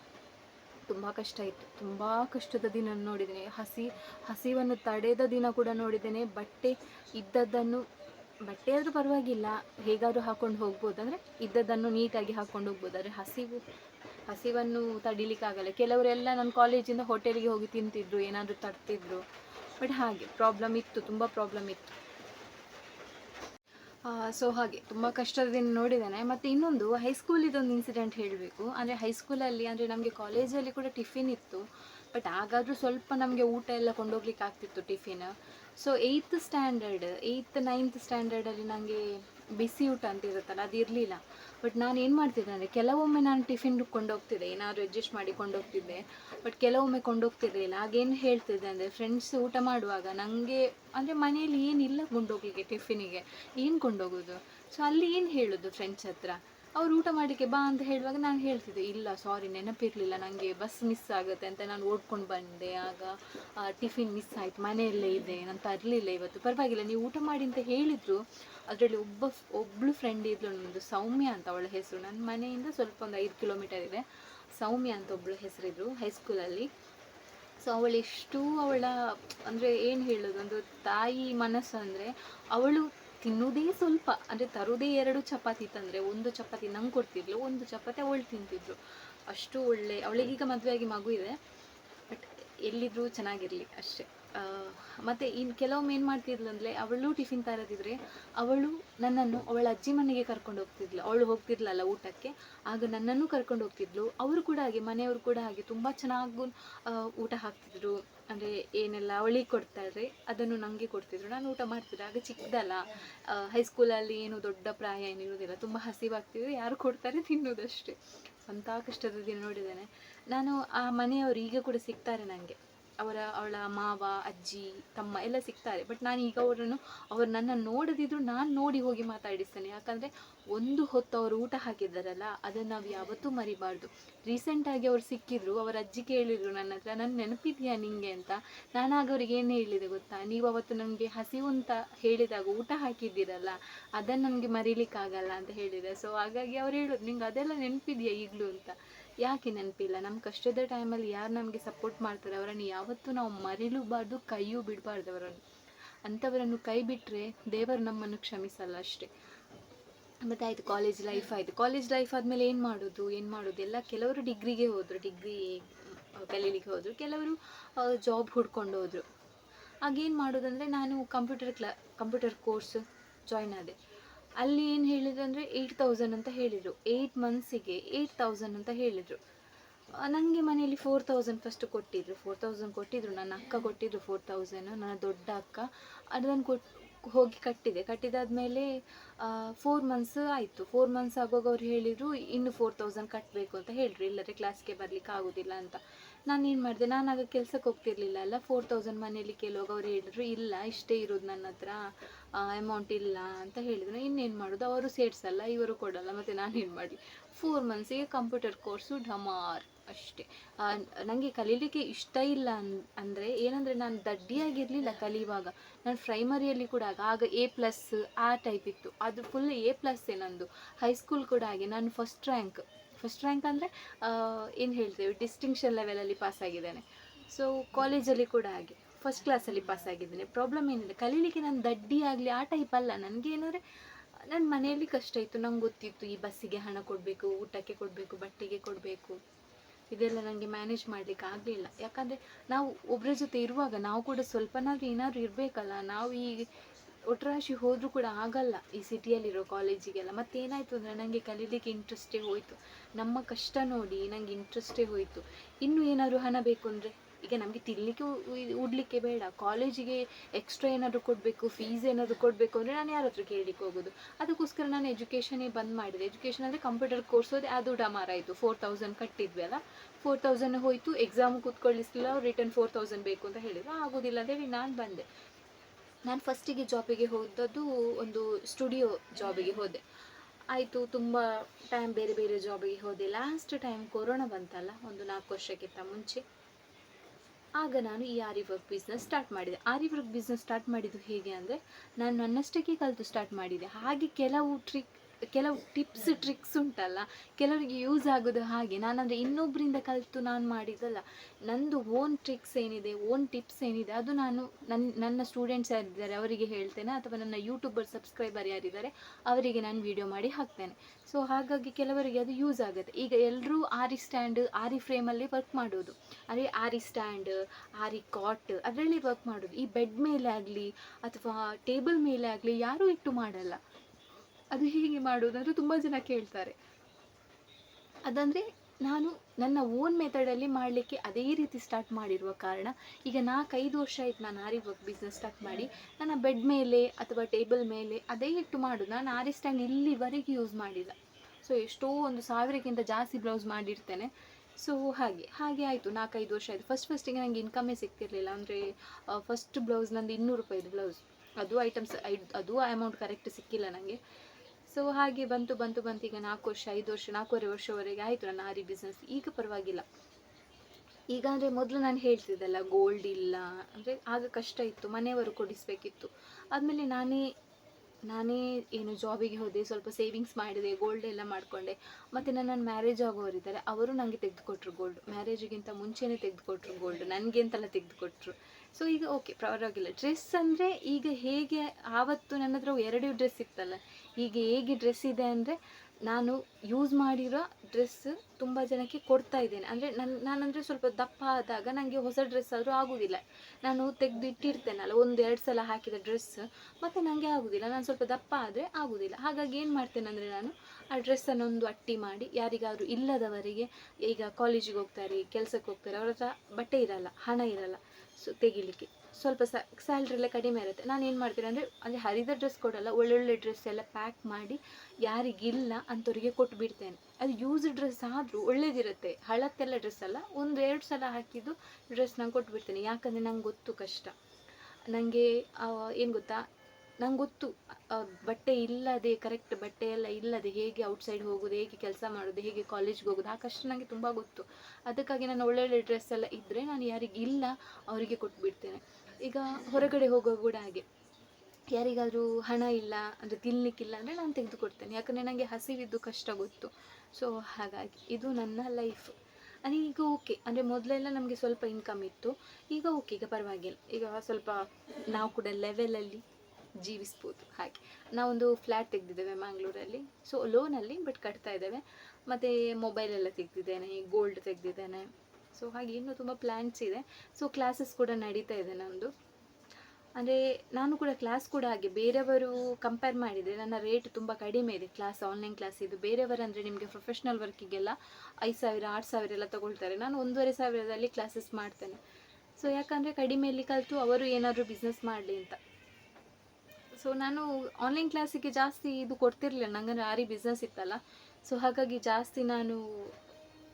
ತುಂಬ ಕಷ್ಟ ಇತ್ತು. ತುಂಬ ಕಷ್ಟದ ದಿನ ನೋಡಿದ್ದೇನೆ. ಹಸಿ, ಹಸಿವನ್ನು ತಡೆದ ದಿನ ಕೂಡ ನೋಡಿದ್ದೇನೆ. ಬಟ್ಟೆ ಇದ್ದದ್ದನ್ನು ಬಟ್ಟೆ ಆದರೂ ಪರವಾಗಿಲ್ಲ. ಹೇಗಾದರೂ ಹಾಕೊಂಡು ಹೋಗ್ಬೋದು. ಅಂದರೆ ಇದ್ದದ್ದನ್ನು ನೀಟಾಗಿ ಹಾಕೊಂಡು ಹೋಗ್ಬೋದು. ಆದರೆ ಹಸಿವು, ಹಸಿವನ್ನು ತಡಿಲಿಕ್ಕಾಗಲ್ಲ. ಕೆಲವರೆಲ್ಲ ನನ್ನ ಕಾಲೇಜಿಂದ ಹೋಟೆಲಿಗೆ ಹೋಗಿ ತಿಂತಿದ್ರು, ಏನಾದರೂ ತರ್ತಿದ್ರು. ಬಟ್ ಹಾಗೆ ಪ್ರಾಬ್ಲಮ್ ಇತ್ತು, ತುಂಬ ಪ್ರಾಬ್ಲಮ್ ಇತ್ತು. ಸೊ ಹಾಗೆ ತುಂಬ ಕಷ್ಟದಿಂದ ದಿನ ನೋಡಿದ್ದೇನೆ. ಮತ್ತು ಇನ್ನೊಂದು ಹೈಸ್ಕೂಲಿದೊಂದು ಇನ್ಸಿಡೆಂಟ್ ಹೇಳಬೇಕು. ಅಂದರೆ ಹೈಸ್ಕೂಲಲ್ಲಿ ಅಂದರೆ ನಮಗೆ ಕಾಲೇಜಲ್ಲಿ ಕೂಡ ಟಿಫಿನ್ ಇತ್ತು. ಬಟ್ ಆಗಾದರೂ ಸ್ವಲ್ಪ ನಮಗೆ ಊಟ ಎಲ್ಲ ಕೊಂಡೋಗ್ಲಿಕ್ಕೆ ಆಗ್ತಿತ್ತು tiffin so eighth standard eighth ninth ಸ್ಟ್ಯಾಂಡರ್ಡಲ್ಲಿ ನನಗೆ ಬಿಸಿ ಊಟ ಅಂತ ಇರುತ್ತಲ್ಲ, ಅದು ಇರಲಿಲ್ಲ. ಬಟ್ ನಾನು ಏನು ಮಾಡ್ತಿದ್ದೆ ಅಂದರೆ, ಕೆಲವೊಮ್ಮೆ ನಾನು ಟಿಫಿನ್ ಕೊಂಡೋಗ್ತಿದ್ದೆ. ಏನಾದರೂ ಅಡ್ಜಸ್ಟ್ ಮಾಡಿ ಕೊಂಡೋಗ್ತಿದ್ದೆ. ಬಟ್ ಕೆಲವೊಮ್ಮೆ ಕೊಂಡೋಗ್ತಿರಲಿಲ್ಲ ಆಗೇನು ಹೇಳ್ತಿದ್ದೆ ಅಂದರೆ ಫ್ರೆಂಡ್ಸ್ ಊಟ ಮಾಡುವಾಗ ನನಗೆ ಅಂದರೆ ಮನೆಯಲ್ಲಿ ಏನಿಲ್ಲ ಕೊಂಡೋಗ್ಲಿಕ್ಕೆ ಟಿಫಿನಿಗೆ ಏನು ಕೊಂಡೋಗೋದು? ಸೊ ಅಲ್ಲಿ ಏನು ಹೇಳೋದು ಫ್ರೆಂಡ್ಸ್ ಹತ್ರ? ಅವ್ರು ಊಟ ಮಾಡಲಿಕ್ಕೆ ಬಾ ಅಂತ ಹೇಳುವಾಗ ನಾನು ಹೇಳ್ತಿದ್ದೆ, ಇಲ್ಲ ಸಾರಿ ನೆನಪಿರಲಿಲ್ಲ ನನಗೆ ಬಸ್ ಮಿಸ್ ಆಗುತ್ತೆ ಅಂತ ನಾನು ಓಡ್ಕೊಂಡು ಬಂದೆ. ಆಗ ಟಿಫಿನ್ ಮಿಸ್ ಆಯಿತು, ಮನೆಯಲ್ಲೇ ಇದೆ ನಾನು ತರಲಿಲ್ಲ ಇವತ್ತು. ಪರವಾಗಿಲ್ಲ, ನೀವು ಊಟ ಮಾಡಿ ಅಂತ ಹೇಳಿದರು, ಅದರಲ್ಲಿ ಒಬ್ಬ ಒಬ್ಬಳು ಫ್ರೆಂಡ್ ಇದ್ಲು ನಮ್ಮದು ಸೌಮ್ಯ ಅಂತ ಅವಳ ಹೆಸರು. ನನ್ನ ಮನೆಯಿಂದ ಸ್ವಲ್ಪ ಒಂದು ಐದು ಕಿಲೋಮೀಟರ್ ಇದೆ. ಸೌಮ್ಯ ಅಂತ ಒಬ್ಬಳು ಹೆಸರಿದ್ರು ಹೈಸ್ಕೂಲಲ್ಲಿ ಸೊ ಅವಳೆಷ್ಟು ಅವಳ, ಅಂದರೆ ಏನು ಹೇಳೋದು, ಒಂದು ತಾಯಿ ಮನಸ್ಸು ಅಂದರೆ, ಅವಳು ತಿನ್ನೋದೇ ಸ್ವಲ್ಪ, ಅಂದರೆ ತರೋದೇ ಎರಡು ಚಪಾತಿ ತಂದರೆ ಒಂದು ಚಪಾತಿ ನಂಗೆ ಕೊಡ್ತಿದ್ಲು, ಒಂದು ಚಪಾತಿ ಅವಳು ತಿಂತಿದ್ರು. ಅಷ್ಟು ಒಳ್ಳೆ, ಅವಳಿಗೀಗ ಮದುವೆಯಾಗಿ ಮಗು ಇದೆ ಬಟ್ ಎಲ್ಲಿದ್ರೂ ಚೆನ್ನಾಗಿರಲಿ ಅಷ್ಟೇ. ಮತ್ತೆ ಇನ್ನು ಕೆಲವೊಮ್ಮೆ ಏನು ಮಾಡ್ತಿದ್ಲು ಅಂದರೆ ಅವಳು ಟಿಫಿನ್ ತರದಿದ್ರೆ ಅವಳು ನನ್ನನ್ನು ಅವಳ ಅಜ್ಜಿ ಮನೆಗೆ ಕರ್ಕೊಂಡು ಹೋಗ್ತಿದ್ಲು. ಅವಳು ಹೋಗ್ತಿರ್ಲಲ್ಲ ಊಟಕ್ಕೆ. ಆಗ ನನ್ನನ್ನು ಕರ್ಕೊಂಡು ಹೋಗ್ತಿದ್ಲು. ಅವರು ಕೂಡ ಹಾಗೆ, ಮನೆಯವರು ಕೂಡ ಹಾಗೆ ತುಂಬ ಚೆನ್ನಾಗೂ ಊಟ ಹಾಕ್ತಿದ್ರು. ಅಂದರೆ ಏನೆಲ್ಲ ಅವಳಿಗೆ ಕೊಡ್ತಾರೆ ಅದನ್ನು ನನಗೆ ಕೊಡ್ತಿದ್ರು. ನಾನು ಊಟ ಮಾಡ್ತಿದ್ದೆ. ಆಗ ಚಿಕ್ಕದಲ್ಲ ಹೈಸ್ಕೂಲಲ್ಲಿ ಏನು ದೊಡ್ಡ ಪ್ರಾಯ ಏನಿರೋದಿಲ್ಲ ತುಂಬ ಹಸಿವಾಗ್ತಿದ್ರು ಯಾರು ಕೊಡ್ತಾರೆ ತಿನ್ನೋದಷ್ಟೇ. ಅಂಥ ಕಷ್ಟದ ದಿನ ನೋಡಿದ್ದೇನೆ. ನಾನು ಆ ಮನೆಯವರು ಈಗ ಕೂಡ ಸಿಗ್ತಾರೆ ನನಗೆ ಅವರ, ಅವಳ ಮಾವ, ಅಜ್ಜಿ, ತಮ್ಮ ಎಲ್ಲ ಸಿಗ್ತಾರೆ. ಬಟ್ ನಾನು ಈಗ ಅವರನ್ನು, ಅವರು ನನ್ನ ನೋಡದಿದ್ರು ನಾನು ನೋಡಿ ಹೋಗಿ ಮಾತಾಡಿಸ್ತೇನೆ. ಯಾಕಂದರೆ ಒಂದು ಹೊತ್ತು ಅವರು ಊಟ ಹಾಕಿದ್ದಾರಲ್ಲ, ಅದನ್ನು ನಾವು ಯಾವತ್ತೂ ಮರಿಬಾರ್ದು. ರೀಸೆಂಟಾಗಿ ಅವ್ರು ಸಿಕ್ಕಿದ್ರು, ಅವರ ಅಜ್ಜಿ ಕೇಳಿದ್ರು ನನ್ನ ಹತ್ರ, ನನ್ನ ನೆನಪಿದೆಯಾ ನಿಂಗೆ? ಅಂತ. ನಾನು ಆಗ ಅವ್ರಿಗೆ ಏನು ಹೇಳಿದೆ ಗೊತ್ತಾ? ನೀವು ಅವತ್ತು ನನಗೆ ಹಸಿವು ಅಂತ ಹೇಳಿದಾಗ ಊಟ ಹಾಕಿದ್ದೀರಲ್ಲ, ಅದನ್ನು ನನಗೆ ಮರೀಲಿಕ್ಕಾಗಲ್ಲ ಅಂತ ಹೇಳಿದೆ. ಸೊ ಹಾಗಾಗಿ ಅವ್ರು ಹೇಳೋದು, ನಿಂಗೆ ಅದೆಲ್ಲ ನೆನಪಿದೆಯಾ ಈಗಲೂ? ಅಂತ. ಯಾಕೆ ನೆನಪಿಲ್ಲ? ನಮ್ಮ ಕಷ್ಟದ ಟೈಮಲ್ಲಿ ಯಾರು ನಮಗೆ ಸಪೋರ್ಟ್ ಮಾಡ್ತಾರೆ ಅವರನ್ನು ಯಾವತ್ತೂ ನಾವು ಮರಿಲೂಬಾರ್ದು, ಕೈಯೂ ಬಿಡಬಾರ್ದು ಅವರನ್ನು. ಅಂಥವರನ್ನು ಕೈ ಬಿಟ್ಟರೆ ದೇವರು ನಮ್ಮನ್ನು ಕ್ಷಮಿಸಲ್ಲ ಅಷ್ಟೇ. ಮತ್ತು ಆಯಿತು ಕಾಲೇಜ್ ಲೈಫ್ ಆಯಿತು. ಕಾಲೇಜ್ ಲೈಫ್ ಆದಮೇಲೆ ಏನು ಮಾಡೋದು? ಏನು ಮಾಡೋದು? ಎಲ್ಲ ಕೆಲವರು ಡಿಗ್ರಿಗೆ ಹೋದರು. ಡಿಗ್ರಿ ಕಲೀಲಿಕ್ಕೆ ಹೋದರು. ಕೆಲವರು ಜಾಬ್ ಹುಡ್ಕೊಂಡು ಹೋದರು. ಆಗೇನು ಮಾಡೋದಂದರೆ ನಾನು ಕಂಪ್ಯೂಟರ್ ಕ್ಲ ಕಂಪ್ಯೂಟರ್ ಕೋರ್ಸ್ ಜಾಯ್ನ್ ಆದೆ. ಅಲ್ಲಿ ಏನು ಹೇಳಿದ್ರು ಅಂದರೆ ಏಯ್ಟ್ ತೌಸಂಡ್ ಅಂತ ಹೇಳಿದರು. ಏಯ್ಟ್ ಮಂತ್ಸಿಗೆ ಏಯ್ಟ್ ತೌಸಂಡ್ ಅಂತ ಹೇಳಿದರು. ನನಗೆ ಮನೆಯಲ್ಲಿ ಫೋರ್ ತೌಸಂಡ್ ಫಸ್ಟ್ ಕೊಟ್ಟಿದ್ರು. ಫೋರ್ ತೌಸಂಡ್ ಕೊಟ್ಟಿದ್ರು. ನನ್ನ ಅಕ್ಕ ಕೊಟ್ಟಿದ್ರು ಫೋರ್ ತೌಸಂಡ್ ನನ್ನ ದೊಡ್ಡ ಅಕ್ಕ. ಅದನ್ನು ಕೊಟ್ಟು ಹೋಗಿ ಕಟ್ಟಿದೆ. ಕಟ್ಟಿದಾದ್ಮೇಲೆ ಫೋರ್ ಮಂತ್ಸ್ ಆಯಿತು. ಫೋರ್ ಮಂತ್ಸ್ ಆಗುವಾಗ ಅವ್ರು ಹೇಳಿದರು, ಇನ್ನು ಫೋರ್ ತೌಸಂಡ್ ಕಟ್ಟಬೇಕು ಅಂತ ಹೇಳಿದ್ರು. ಇಲ್ಲದ್ರೆ ಕ್ಲಾಸ್ಗೆ ಬರಲಿಕ್ಕೆ ಆಗೋದಿಲ್ಲ ಅಂತ. ನಾನು ಏನು ಮಾಡಿದೆ, ನಾನು ಆಗ ಕೆಲಸಕ್ಕೆ ಹೋಗ್ತಿರ್ಲಿಲ್ಲ ಅಲ್ಲ. ಫೋರ್ ತೌಸಂಡ್ ಮನೆಯಲ್ಲಿ ಕೇಳುವಾಗ ಅವ್ರು ಹೇಳಿದ್ರು, ಇಲ್ಲ, ಇಷ್ಟೇ ಇರೋದು ನನ್ನ ಹತ್ರ. ಅಮೌಂಟ್ ಇಲ್ಲ ಅಂತ ಹೇಳಿದ್ರು. ಇನ್ನೇನು ಮಾಡೋದು? ಅವರು ಸೇರ್ಸಲ್ಲ, ಇವರು ಕೊಡಲ್ಲ, ಮತ್ತು ನಾನೇನು ಮಾಡಿ ಫೋರ್ ಮಂತ್ಸಿಗೆ ಕಂಪ್ಯೂಟರ್ ಕೋರ್ಸು ಢಮಾರ್ ಅಷ್ಟೇ. ನನಗೆ ಕಲೀಲಿಕ್ಕೆ ಇಷ್ಟ ಇಲ್ಲ ಅನ್, ಅಂದರೆ ಏನಂದರೆ ನಾನು ದಡ್ಡಿಯಾಗಿರಲಿಲ್ಲ ಕಲಿಯುವಾಗ. ನಾನು ಪ್ರೈಮರಿಯಲ್ಲಿ ಕೂಡ ಆಗ ಆಗ ಎ ಪ್ಲಸ್ ಆ ಟೈಪ್ ಇತ್ತು. ಅದು ಫುಲ್ ಎ ಪ್ಲಸ್ಸೇ ನಂದು ಹೈಸ್ಕೂಲ್ ಕೂಡ ಹಾಗೆ. ನಾನು ಫಸ್ಟ್ ರ್ಯಾಂಕ್ ಫಸ್ಟ್ ರ್ಯಾಂಕ್ ಅಂದರೆ ಏನು ಹೇಳ್ತೇವೆ? ಡಿಸ್ಟಿಂಕ್ಷನ್ ಲೆವೆಲಲ್ಲಿ ಪಾಸ್ ಆಗಿದ್ದೇನೆ. ಸೊ ಕಾಲೇಜಲ್ಲಿ ಕೂಡ ಹಾಗೆ. ಫಸ್ಟ್ ಕ್ಲಾಸಲ್ಲಿ ಪಾಸ್ ಆಗಿದ್ದೇನೆ. ಪ್ರಾಬ್ಲಮ್ ಏನಿದೆ ಕಲೀಲಿಕ್ಕೆ ನಾನು ದಡ್ಡಿ ಆಗಲಿ, ಆ ಟೈಪ್ ಅಲ್ಲ. ನನಗೆ ಏನಂದರೆ ನನ್ನ ಮನೆಯಲ್ಲಿ ಕಷ್ಟ ಇತ್ತು. ನಂಗೆ ಗೊತ್ತಿತ್ತು, ಈ ಬಸ್ಸಿಗೆ ಹಣ ಕೊಡಬೇಕು, ಊಟಕ್ಕೆ ಕೊಡಬೇಕು, ಬಟ್ಟೆಗೆ ಕೊಡಬೇಕು. ಇದೆಲ್ಲ ನನಗೆ ಮ್ಯಾನೇಜ್ ಮಾಡಲಿಕ್ಕೆ ಆಗಲಿಲ್ಲ. ಯಾಕಂದರೆ, ನಾವು ಒಬ್ಬರ ಜೊತೆ ಇರುವಾಗ ನಾವು ಕೂಡ ಸ್ವಲ್ಪನಾದರೂ ಏನಾದರೂ ಇರಬೇಕಲ್ಲ. ನಾವು ಈ ಒಟ್ರಾಶಿ ಹೋದರೂ ಕೂಡ ಆಗಲ್ಲ ಈ ಸಿಟಿಯಲ್ಲಿರೋ ಕಾಲೇಜಿಗೆಲ್ಲ ಮತ್ತೇನಾಯಿತು ಅಂದರೆ ನನಗೆ ಕಲೀಲಿಕ್ಕೆ ಇಂಟ್ರೆಸ್ಟೇ ಹೋಯಿತು. ನಮ್ಮ ಕಷ್ಟ ನೋಡಿ ನನಗೆ ಇಂಟ್ರೆಸ್ಟೇ ಹೋಯಿತು. ಇನ್ನೂ ಏನಾದರೂ ಹಣ ಬೇಕು ಅಂದರೆ ಈಗ ನಮಗೆ ತಿನ್ನಲಿಕ್ಕೆ ಉಡ್ಲಿಕ್ಕೆ ಬೇಡ. ಕಾಲೇಜಿಗೆ ಎಕ್ಸ್ಟ್ರಾ ಏನಾದರೂ ಕೊಡಬೇಕು ಫೀಸ್ ಏನಾದರೂ ಕೊಡಬೇಕು ಅಂದರೆ ನಾನು ಯಾರ ಹತ್ರ ಕೇಳಲಿಕ್ಕೆ ಹೋಗೋದು? ಅದಕ್ಕೋಸ್ಕರ ನಾನು ಎಜುಕೇಷನೇ ಬಂದ್ ಮಾಡಿದೆ. ಎಜುಕೇಷನ್ ಅಂದರೆ ಕಂಪ್ಯೂಟರ್ ಕೋರ್ಸ್ ಹೋದೆ, ಅದು ಡಮಾರ ಆಯಿತು. ಫೋರ್ ತೌಸಂಡ್ ಕಟ್ಟಿದ್ವಿ ಅಲ್ಲ? ಫೋರ್ ತೌಸಂಡ್ ಹೋಯಿತು ಎಕ್ಸಾಮ್ ಕೂತ್ಕೊಳ್ಳಿಸ್ಲಿಲ್ಲ ರಿಟರ್ನ್ ಫೋರ್ ತೌಸಂಡ್ ಬೇಕು ಅಂತ ಹೇಳಿದ್ರು. ಆಗೋದಿಲ್ಲ ಅಂತೇಳಿ ನಾನು ಬಂದೆ. ನಾನು ಫಸ್ಟಿಗೆ ಜಾಬಿಗೆ ಹೋದದ್ದು ಒಂದು ಸ್ಟುಡಿಯೋ ಜಾಬಿಗೆ ಹೋದೆ. ಆಯಿತು, ತುಂಬ ಟೈಮ್ ಬೇರೆ ಬೇರೆ ಜಾಬಿಗೆ ಹೋದೆ. ಲಾಸ್ಟ್ ಟೈಮ್ ಕೊರೋನಾ ಬಂತಲ್ಲ, ಒಂದು ನಾಲ್ಕು ವರ್ಷಕ್ಕಿಂತ ಮುಂಚೆ. ಆಗ ನಾನು ಈ ಆರಿ ವರ್ಕ್ ಬಿಸ್ನೆಸ್ ಸ್ಟಾರ್ಟ್ ಮಾಡಿದೆ. ಆರಿ ವರ್ಕ್ ಬಿಸ್ನೆಸ್ ಸ್ಟಾರ್ಟ್ ಮಾಡಿದ್ದು ಹೇಗೆ ಅಂದರೆ, ನಾನು ನನ್ನಷ್ಟಕ್ಕೆ ಕಲಿತು ಸ್ಟಾರ್ಟ್ ಮಾಡಿದೆ. ಹಾಗೆ ಕೆಲವು ಟ್ರಿಕ್ ಕೆಲವು ಟಿಪ್ಸ್ ಟ್ರಿಕ್ಸ್ ಉಂಟಲ್ಲ, ಕೆಲವರಿಗೆ ಯೂಸ್ ಆಗೋದು ಹಾಗೆ. ನಾನಂದರೆ ಇನ್ನೊಬ್ಬರಿಂದ ಕಲಿತು ನಾನು ಮಾಡಿದ್ದಲ್ಲ. ನಂದು ಓನ್ ಟ್ರಿಕ್ಸ್ ಏನಿದೆ ಓನ್ ಟಿಪ್ಸ್ ಏನಿದೆ, ಅದು ನಾನು ನನ್ನ ನನ್ನ ಸ್ಟೂಡೆಂಟ್ಸ್ ಯಾರಿದ್ದಾರೆ ಅವರಿಗೆ ಹೇಳ್ತೇನೆ, ಅಥವಾ ನನ್ನ ಯೂಟ್ಯೂಬರ್ ಸಬ್ಸ್ಕ್ರೈಬರ್ ಯಾರಿದ್ದಾರೆ ಅವರಿಗೆ ನಾನು ವಿಡಿಯೋ ಮಾಡಿ ಹಾಕ್ತೇನೆ. ಸೊ ಹಾಗಾಗಿ ಕೆಲವರಿಗೆ ಅದು ಯೂಸ್ ಆಗುತ್ತೆ. ಈಗ ಎಲ್ಲರೂ ಆರಿ ಸ್ಟ್ಯಾಂಡ್ ಆರಿ ಫ್ರೇಮಲ್ಲಿ ವರ್ಕ್ ಮಾಡೋದು. ಅದೇ ಆರಿ ಸ್ಟ್ಯಾಂಡ್ ಆರಿ ಕಾಟ್ ಅದರಲ್ಲಿ ವರ್ಕ್ ಮಾಡೋದು. ಈ ಬೆಡ್ ಮೇಲೆ ಆಗಲಿ, ಅಥವಾ ಟೇಬಲ್ ಮೇಲೆ ಆಗಲಿ, ಯಾರೂ ಇಟ್ಟು ಮಾಡಲ್ಲ. ಅದು ಹೇಗೆ ಮಾಡೋದು ಅಂತ ತುಂಬ ಜನ ಕೇಳ್ತಾರೆ. ಅದಂದರೆ ನಾನು ನನ್ನ ಓನ್ ಮೆಥಡಲ್ಲಿ ಮಾಡಲಿಕ್ಕೆ ಅದೇ ರೀತಿ ಸ್ಟಾರ್ಟ್ ಮಾಡಿರುವ ಕಾರಣ, ಈಗ ನಾಲ್ಕೈದು ವರ್ಷ ಆಯ್ತು ನಾನು ಆರಿ ವರ್ಕ್ ಬಿಸ್ನೆಸ್ ಸ್ಟಾರ್ಟ್ ಮಾಡಿ, ನನ್ನ ಬೆಡ್ ಮೇಲೆ ಅಥವಾ ಟೇಬಲ್ ಮೇಲೆ ಅದೇ ಇಟ್ಟು ಮಾಡೋದು. ನಾನು ಆರಿ ಸ್ಟ್ಯಾಂಡ್ ಇಲ್ಲಿವರೆಗೆ ಯೂಸ್ ಮಾಡಿಲ್ಲ. ಸೊ ಎಷ್ಟೋ ಒಂದು ಸಾವಿರಕ್ಕಿಂತ ಜಾಸ್ತಿ ಬ್ಲೌಸ್ ಮಾಡಿರ್ತೇನೆ. ಸೊ ಹಾಗೆ ಹಾಗೆ ಆಯಿತು. ನಾಲ್ಕೈದು ವರ್ಷ ಆಯಿತು. ಫಸ್ಟ್ ಫಸ್ಟಿಗೆ ನನಗೆ ಇನ್ಕಮೇ ಸಿಗ್ತಿರಲಿಲ್ಲ. ಅಂದರೆ ಫಸ್ಟ್ ಬ್ಲೌಸ್ ನಂದು ಇನ್ನೂರು ರೂಪಾಯಿದು ಬ್ಲೌಸ್ ಅದು ಐಟಮ್ಸ್ ಅದು ಅಮೌಂಟ್ ಕರೆಕ್ಟ್ ಸಿಕ್ಕಿಲ್ಲ ನನಗೆ ಸೊ ಹಾಗೆ ಬಂತು ಬಂತು ಬಂತು. ಈಗ ನಾಲ್ಕು ವರ್ಷ, ಐದು ವರ್ಷ, ನಾಲ್ಕೂವರೆ ವರ್ಷವರೆಗೆ ಆಯಿತು ನನ್ನ ಆರಿ ಬಿಸ್ನೆಸ್ ಈಗ ಪರವಾಗಿಲ್ಲ. ಈಗ ಅಂದರೆ ಮೊದಲು ನಾನು ಹೇಳ್ತಿದ್ದಲ್ಲ ಗೋಲ್ಡ್ ಇಲ್ಲ. ಅಂದರೆ ಆಗ ಕಷ್ಟ ಇತ್ತು, ಮನೆಯವರು ಕೊಡಿಸ್ಬೇಕಿತ್ತು. ಆದಮೇಲೆ ನಾನೇ ನಾನೇ ಏನು ಜಾಬಿಗೆ ಹೋದೆ, ಸ್ವಲ್ಪ ಸೇವಿಂಗ್ಸ್ ಮಾಡಿದೆ ಗೋಲ್ಡ್ ಎಲ್ಲ ಮಾಡಿಕೊಂಡೆ. ಮತ್ತು ನನ್ನ ಮ್ಯಾರೇಜ್ ಆಗೋರಿದ್ದಾರೆ ಅವರು ನನಗೆ ತೆಗೆದುಕೊಟ್ರು ಗೋಲ್ಡ್ ಮ್ಯಾರೇಜಿಗಿಂತ ಮುಂಚೆನೇ ತೆಗೆದುಕೊಟ್ರು ಗೋಲ್ಡ್ ನನಗೆ ಅಂತೆಲ್ಲ ತೆಗೆದುಕೊಟ್ರು. ಸೊ ಈಗ ಓಕೆ ಪರವಾಗಿಲ್ಲ. ಡ್ರೆಸ್ ಅಂದರೆ ಈಗ ಹೇಗೆ, ಆವತ್ತು ನನ್ನ ಹತ್ರ ಎರಡು ಡ್ರೆಸ್ ಇತ್ತಲ್ಲ. ಈಗ ಹೇಗೆ ಡ್ರೆಸ್ ಇದೆ ಅಂದರೆ, ನಾನು ಯೂಸ್ ಮಾಡಿರೋ ಡ್ರೆಸ್ ತುಂಬ ಜನಕ್ಕೆ ಕೊಡ್ತಾ ಇದ್ದೇನೆ. ಅಂದರೆ ನನ್ನ ನಾನಂದರೆ ಸ್ವಲ್ಪ ದಪ್ಪ ಆದಾಗ ನನಗೆ ಹೊಸ ಡ್ರೆಸ್ ಆದರೂ ಆಗೋದಿಲ್ಲ. ನಾನು ತೆಗೆದು ಇಟ್ಟಿರ್ತೇನಲ್ಲ ಒಂದು ಎರಡು ಸಲ ಹಾಕಿದ ಡ್ರೆಸ್ ಮತ್ತು ನನಗೆ ಆಗೋದಿಲ್ಲ. ನಾನು ಸ್ವಲ್ಪ ದಪ್ಪ ಆದರೆ ಆಗೋದಿಲ್ಲ. ಹಾಗಾಗಿ ಏನು ಮಾಡ್ತೇನೆ ಅಂದರೆ ನಾನು ಆ ಡ್ರೆಸ್ಸನ್ನು ಒಂದು ಅಟ್ಟಿ ಮಾಡಿ, ಯಾರಿಗಾದರೂ ಇಲ್ಲದವರಿಗೆ, ಈಗ ಕಾಲೇಜಿಗೆ ಹೋಗ್ತಾರೆ, ಕೆಲಸಕ್ಕೆ ಹೋಗ್ತಾರೆ, ಅವ್ರ ಹತ್ರ ಬಟ್ಟೆ ಇರಲ್ಲ, ಹಣ ಇರಲ್ಲ. ಸೊ ತೆಗಿಲಿಕ್ಕೆ. ಸ್ವಲ್ಪ ಸ್ಯಾಲ್ರಿ ಎಲ್ಲ ಕಡಿಮೆ ಇರುತ್ತೆ. ನಾನು ಏನು ಮಾಡ್ತೀನಿ ಅಂದರೆ ಅಂದರೆ ಹರಿದ ಡ್ರೆಸ್ ಕೊಡಲ್ಲ, ಒಳ್ಳೊಳ್ಳೆ ಡ್ರೆಸ್ ಎಲ್ಲ ಪ್ಯಾಕ್ ಮಾಡಿ ಯಾರಿಗಿಲ್ಲ ಅಂಥವ್ರಿಗೆ ಕೊಟ್ಟು ಬಿಡ್ತೇನೆ. ಅದು ಯೂಸ್ ಡ್ರೆಸ್ ಆದರೂ ಒಳ್ಳೇದಿರುತ್ತೆ. ಹಳತ್ತೆಲ್ಲ ಡ್ರೆಸ್ ಅಲ್ಲ, ಒಂದು ಎರಡು ಸಲ ಹಾಕಿದ್ದು ಡ್ರೆಸ್ ನಾನು ಕೊಟ್ಬಿಡ್ತೇನೆ ಯಾಕಂದರೆ ನಂಗೆ ಗೊತ್ತು ಕಷ್ಟ. ನನಗೆ ಏನು ಗೊತ್ತಾ? ನಂಗೆ ಗೊತ್ತು ಬಟ್ಟೆ ಇಲ್ಲದೆ ಕರೆಕ್ಟ್ ಬಟ್ಟೆ ಎಲ್ಲ ಇಲ್ಲದೆ ಹೇಗೆ ಔಟ್ಸೈಡ್ ಹೋಗೋದು, ಹೇಗೆ ಕೆಲಸ ಮಾಡೋದು, ಹೇಗೆ ಕಾಲೇಜ್ಗೆ ಹೋಗೋದು, ಆ ಕಷ್ಟ ನನಗೆ ತುಂಬ ಗೊತ್ತು. ಅದಕ್ಕಾಗಿ ನಾನು ಒಳ್ಳೊಳ್ಳೆ ಡ್ರೆಸ್ ಎಲ್ಲ ಇದ್ದರೆ ನಾನು ಯಾರಿಗೆ ಇಲ್ಲ, ಅವರಿಗೆ ಕೊಟ್ಬಿಡ್ತೇನೆ. ಈಗ ಹೊರಗಡೆ ಹೋಗುವಾಗ ಕೂಡ ಹಾಗೆ. ಯಾರಿಗಾದರೂ ಹಣ ಇಲ್ಲ, ಅಂದರೆ ತಿನ್ನಲಿಕ್ಕಿಲ್ಲ ಅಂದರೆ ನಾನು ತೆಗೆದುಕೊಡ್ತೇನೆ. ಯಾಕಂದರೆ ನನಗೆ ಹಸಿವಿದ್ದು ಕಷ್ಟ ಗೊತ್ತು. ಸೊ ಹಾಗಾಗಿ ಇದು ನನ್ನ ಲೈಫ್ ಅಂದರೆ ಈಗ ಓಕೆ ಅಂದರೆ ಮೊದಲೆಲ್ಲ ನಮಗೆ ಸ್ವಲ್ಪ ಇನ್ಕಮ್ ಇತ್ತು. ಈಗ ಓಕೆ ಈಗ ಪರವಾಗಿಲ್ಲ. ಈಗ ಸ್ವಲ್ಪ ನಾವು ಕೂಡ ಲೆವೆಲಲ್ಲಿ ಜೀವಿಸ್ಬೋದು. ಹಾಗೆ. ನಾವೊಂದು ಫ್ಲ್ಯಾಟ್ ತೆಗೆದಿದ್ದೇವೆ ಮ್ಯಾಂಗ್ಳೂರಲ್ಲಿ ಸೊ ಲೋನಲ್ಲಿ ಬಟ್ ಕಟ್ತಾ ಇದ್ದೇವೆ. ಮತ್ತು ಮೊಬೈಲ್ ಎಲ್ಲ ತೆಗೆದಿದ್ದೇನೆ ಗೋಲ್ಡ್ ತೆಗೆದಿದ್ದೇನೆ. ಸೊ ಹಾಗೆ ಇನ್ನೂ ತುಂಬ ಪ್ಲ್ಯಾನ್ಸ್ ಇದೆ. ಸೊ ಕ್ಲಾಸಸ್ ಕೂಡ ನಡೀತಾ ಇದೆ ನನ್ನದು ಅಂದರೆ ನಾನು ಕೂಡ ಕ್ಲಾಸ್ ಕೂಡ ಹಾಗೆ ಬೇರೆಯವರು ಕಂಪೇರ್ ಮಾಡಿದರೆ ನನ್ನ ರೇಟ್ ತುಂಬ ಕಡಿಮೆ ಇದೆ ಕ್ಲಾಸ್ ಆನ್ಲೈನ್ ಕ್ಲಾಸ್ ಇದು. ಬೇರೆಯವರು ಅಂದರೆ ನಿಮಗೆ ಪ್ರೊಫೆಷ್ನಲ್ ವರ್ಕಿಗೆಲ್ಲ ಐದು ಸಾವಿರ, ಆರು ಸಾವಿರ ಎಲ್ಲ ತೊಗೊಳ್ತಾರೆ. ನಾನು ಒಂದೂವರೆ ಸಾವಿರದಲ್ಲಿ ಕ್ಲಾಸಸ್ ಮಾಡ್ತೇನೆ. ಸೊ ಯಾಕಂದರೆ ಕಡಿಮೆಯಲ್ಲಿ ಕಲಿತು ಅವರು ಏನಾದರೂ ಬಿಸ್ನೆಸ್ ಮಾಡಲಿ ಅಂತ. ಸೊ ನಾನು ಆನ್ಲೈನ್ ಕ್ಲಾಸಿಗೆ ಜಾಸ್ತಿ ಇದು ಕೊಡ್ತಿರ್ಲಿಲ್ಲ. ನನಗೆ ಆರಿ ಬಿಸ್ನೆಸ್ ಇತ್ತಲ್ಲ. ಸೊ ಹಾಗಾಗಿ ಜಾಸ್ತಿ ನಾನು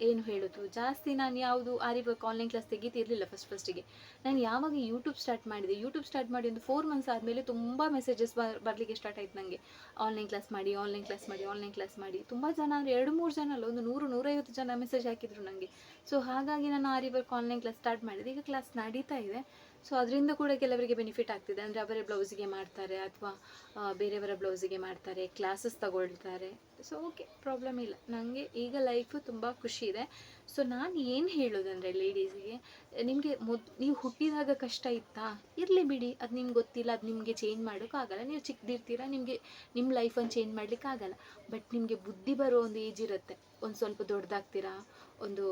ಏನು ಹೇಳೋದು? ಜಾಸ್ತಿ ನಾನು ಯಾವುದು ಆರಿ ವರ್ಕ್ ಆನ್ಲೈನ್ ಕ್ಲಾಸ್ ತೆಗಿತಿರಲಿಲ್ಲ ಫಸ್ಟ್ ಫಸ್ಟಿಗೆ ನಾನು ಯಾವಾಗ ಯೂಟ್ಯೂಬ್ ಸ್ಟಾರ್ಟ್ ಮಾಡಿದೆ? ಯೂಟ್ಯೂಬ್ ಸ್ಟಾರ್ಟ್ ಮಾಡಿ ಒಂದು ಫೋರ್ ಮಂತ್ಸ್ ಆದಮೇಲೆ ತುಂಬ ಮೆಸೇಜಸ್ ಬರಲಿಕ್ಕೆ ಸ್ಟಾರ್ಟ್ ಆಯ್ತು ನನಗೆ ಆನ್ಲೈನ್ ಕ್ಲಾಸ್ ಮಾಡಿ ಆನ್ಲೈನ್ ಕ್ಲಾಸ್ ಮಾಡಿ ಆನ್ಲೈನ್ ಕ್ಲಾಸ್ ಮಾಡಿ. ತುಂಬ ಜನ ಅಂದರೆ ಎರಡು, ಮೂರು ಜನ ಅಲ್ಲ, ಒಂದು ನೂರು, ನೂರೈವತ್ತು ಜನ ಮೆಸೇಜ್ ಹಾಕಿದ್ರು ನನಗೆ ಸೊ ಹಾಗಾಗಿ ನಾನು aari work online class start ಮಾಡಿದೆ. ಈಗ ಕ್ಲಾಸ್ ನಡೀತಾ ಇದೆ. ಸೊ ಅದರಿಂದ ಕೂಡ ಕೆಲವರಿಗೆ ಬೆನಿಫಿಟ್ ಆಗ್ತಿದೆ. ಅಂದರೆ ಅವರೇ ಬ್ಲೌಸಿಗೆ ಮಾಡ್ತಾರೆ ಅಥವಾ ಬೇರೆಯವರ ಬ್ಲೌಸಿಗೆ ಮಾಡ್ತಾರೆ ಕ್ಲಾಸಸ್ ತಗೊಳ್ತಾರೆ. ಸೊ ಓಕೆ ಪ್ರಾಬ್ಲಮ್ ಇಲ್ಲ. ನನಗೆ ಈಗ ಲೈಫು ತುಂಬ ಖುಷಿ ಇದೆ. ಸೊ ನಾನು ಏನು ಹೇಳೋದಂದರೆ ಲೇಡೀಸಿಗೆ ನಿಮಗೆ ಮೊದ್, ನೀವು ಹುಟ್ಟಿದಾಗ ಕಷ್ಟ ಇತ್ತಾ? ಇರಲಿ ಬಿಡಿ, ಅದು ನಿಮ್ಗೆ ಗೊತ್ತಿಲ್ಲ, ಅದು ನಿಮಗೆ ಚೇಂಜ್ ಮಾಡೋಕ್ಕಾಗಲ್ಲ ನೀವು ಚಿಕ್ಕದಿರ್ತೀರ ನಿಮಗೆ ನಿಮ್ಮ ಲೈಫನ್ನು ಚೇಂಜ್ ಮಾಡಲಿಕ್ಕಾಗಲ್ಲ ಬಟ್ ನಿಮಗೆ ಬುದ್ಧಿ ಬರೋ ಒಂದು ಏಜ್ ಇರುತ್ತೆ. ಒಂದು ಸ್ವಲ್ಪ ದೊಡ್ಡದಾಗ್ತೀರಾ? ಒಂದು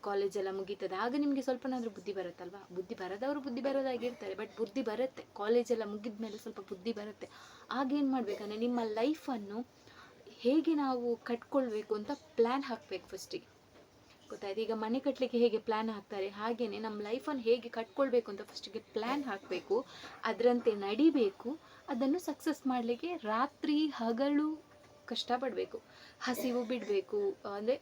ಕಾಲೇಜೆಲ್ಲ ಮುಗೀತದೆ. ಆಗ ನಿಮಗೆ ಸ್ವಲ್ಪನಾದರೂ ಬುದ್ಧಿ ಬರುತ್ತಲ್ವಾ? ಬುದ್ಧಿ ಬರದವರು ಬುದ್ಧಿ ಬರೋದಾಗಿರ್ತಾರೆ ಬಟ್ ಬುದ್ಧಿ ಬರುತ್ತೆ. ಕಾಲೇಜೆಲ್ಲ ಮುಗಿದ ಮೇಲೆ ಸ್ವಲ್ಪ ಬುದ್ಧಿ ಬರುತ್ತೆ. ಆಗೇನು ಮಾಡಬೇಕಂದ್ರೆ, ನಿಮ್ಮ ಲೈಫನ್ನು ಹೇಗೆ ನಾವು ಕಟ್ಕೊಳ್ಬೇಕು ಅಂತ ಪ್ಲ್ಯಾನ್ ಹಾಕಬೇಕು ಫಸ್ಟಿಗೆ ಗೊತ್ತಾಯ್ತು ಈಗ ಮನೆ ಕಟ್ಟಲಿಕ್ಕೆ ಹೇಗೆ ಪ್ಲ್ಯಾನ್ ಹಾಕ್ತಾರೆ? ಹಾಗೆಯೇ ನಮ್ಮ ಲೈಫನ್ನು ಹೇಗೆ ಕಟ್ಕೊಳ್ಬೇಕು ಅಂತ ಫಸ್ಟಿಗೆ ಪ್ಲ್ಯಾನ್ ಹಾಕಬೇಕು. ಅದರಂತೆ ನಡಿಬೇಕು. ಅದನ್ನು ಸಕ್ಸಸ್ ಮಾಡಲಿಕ್ಕೆ ರಾತ್ರಿ ಹಗಲು ಕಷ್ಟಪಡಬೇಕು. ಹಸಿವು ಬಿಡಬೇಕು. ಅಂದರೆ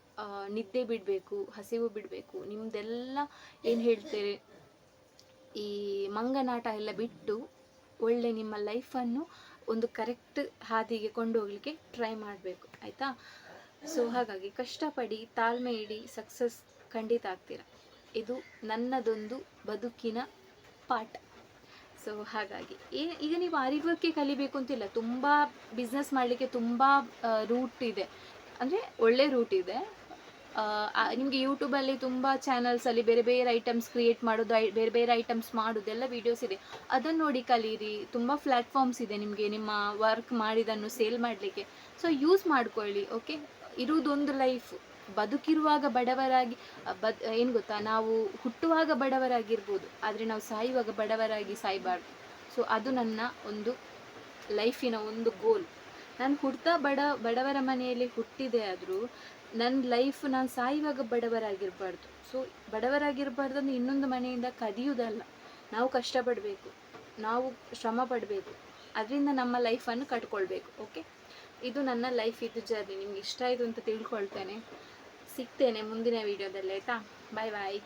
ನಿದ್ದೆ ಬಿಡಬೇಕು. ಹಸಿವು ಬಿಡಬೇಕು. ನಿಮ್ಮದೆಲ್ಲ ಏನು ಹೇಳ್ತಾರೆ? ಈ ಮಂಗನಾಟ ಎಲ್ಲ ಬಿಟ್ಟು ಒಳ್ಳೆ ನಿಮ್ಮ ಲೈಫನ್ನು ಒಂದು ಕರೆಕ್ಟ್ ಹಾದಿಗೆ ಕೊಂಡೋಗ್ಲಿಕ್ಕೆ ಟ್ರೈ ಮಾಡಬೇಕು, ಆಯಿತಾ? ಸೊ ಹಾಗಾಗಿ ಕಷ್ಟಪಡಿ ತಾಳ್ಮೆ ಇಡಿ ಸಕ್ಸಸ್ ಖಂಡಿತ ಆಗ್ತೀರ? ಇದು ನನ್ನದೊಂದು ಬದುಕಿನ ಪಾಠ. ಸೊ ಹಾಗಾಗಿ ಈಗ ನೀವು ಅರಿವಕ್ಕೆ ಕಲಿಬೇಕು ಅಂತಿಲ್ಲ, ತುಂಬ ಬಿಸ್ನೆಸ್ ಮಾಡಲಿಕ್ಕೆ ತುಂಬ ರೂಟ್ ಇದೆ. ಅಂದರೆ ಒಳ್ಳೆ ರೂಟ್ ಇದೆ. ನಿಮಗೆ ಯೂಟ್ಯೂಬಲ್ಲಿ ತುಂಬ ಚಾನಲ್ಸಲ್ಲಿ ಬೇರೆ ಬೇರೆ ಐಟಮ್ಸ್ ಕ್ರಿಯೇಟ್ ಮಾಡೋದು ಬೇರೆ ಬೇರೆ ಐಟಮ್ಸ್ ಮಾಡೋದೆಲ್ಲ ವೀಡಿಯೋಸ್ ಇದೆ. ಅದನ್ನು ನೋಡಿ ಕಲೀರಿ. ತುಂಬ ಪ್ಲ್ಯಾಟ್ಫಾರ್ಮ್ಸ್ ಇದೆ ನಿಮಗೆ ನಿಮ್ಮ ವರ್ಕ್ ಮಾಡಿದನ್ನು ಸೇಲ್ ಮಾಡಲಿಕ್ಕೆ. ಸೊ ಯೂಸ್ ಮಾಡ್ಕೊಳ್ಳಿ ಓಕೆ ಇರುವುದೊಂದು ಲೈಫ್ ಬದುಕಿರುವಾಗ ಬಡವರಾಗಿ ಬದ್, ಏನು ಗೊತ್ತಾ? ನಾವು ಹುಟ್ಟುವಾಗ ಬಡವರಾಗಿರ್ಬೋದು, ಆದರೆ ನಾವು ಸಾಯುವಾಗ ಬಡವರಾಗಿ ಸಾಯಬಾರ್ದು. ಸೊ ಅದು ನನ್ನ ಒಂದು ಲೈಫಿನ ಒಂದು ಗೋಲ್ ನಾನು ಹುಡ್ತಾ ಬಡ, ಬಡವರ ಮನೆಯಲ್ಲಿ ಹುಟ್ಟಿದೆ ಆದರೂ ನನ್ನ ಲೈಫ್ ನಾನು ಸಾಯುವಾಗ ಬಡವರಾಗಿರಬಾರ್ದು. ಸೊ ಬಡವರಾಗಿರಬಾರ್ದು ಅಂದರೆ ಇನ್ನೊಂದು ಮನೆಯಿಂದ ಕದಿಯುವುದಲ್ಲ. ನಾವು ಕಷ್ಟಪಡಬೇಕು. ನಾವು ಶ್ರಮ ಪಡಬೇಕು ಅದರಿಂದ ನಮ್ಮ ಲೈಫನ್ನು ಕಟ್ಕೊಳ್ಬೇಕು ಓಕೆ ಇದು ನನ್ನ ಲೈಫ್ ಇದು ಜರ್ನಿ ನಿಮ್ಗೆ ಇಷ್ಟ ಆಯಿತು ಅಂತ ತಿಳ್ಕೊಳ್ತೇನೆ. ಸಿಗ್ತೇನೆ ಮುಂದಿನ ವೀಡಿಯೋದಲ್ಲಿ ಆಯಿತಾ? ಬಾಯ್ ಬಾಯ್